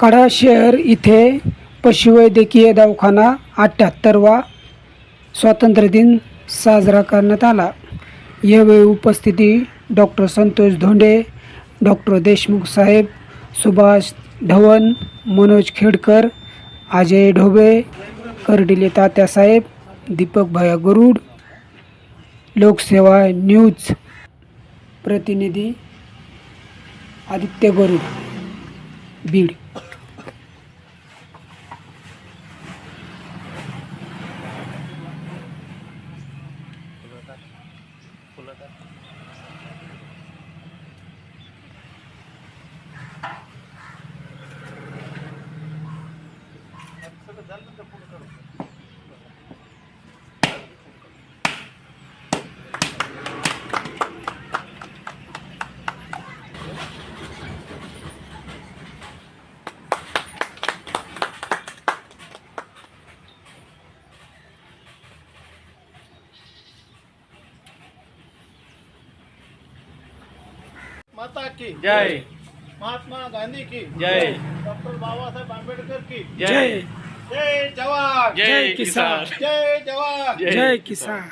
कडा शहर इथे पशुवैद्यकीय दवाखाना अठ्ठ्याहत्तरवा स्वातंत्र्य दिन साजरा करण्यात आला. यावेळी उपस्थिती डॉक्टर संतोष धोंडे डॉक्टर देशमुख साहेब सुभाष धवन मनोज खेडकर अजय ढोबे कर्डिले तात्यासाहेब दीपक भया गरुड लोकसेवा न्यूज प्रतिनिधी आदित्य गरुड बीड. এগুলোতে জানবেন তো পুরো माता की। जय। महात्मा गांधी की। जय। डॉक्टर बाबा साहेब आम्बेडकर की। जय। जय जवान। जय किसान। जय जवान। जय जय किसान।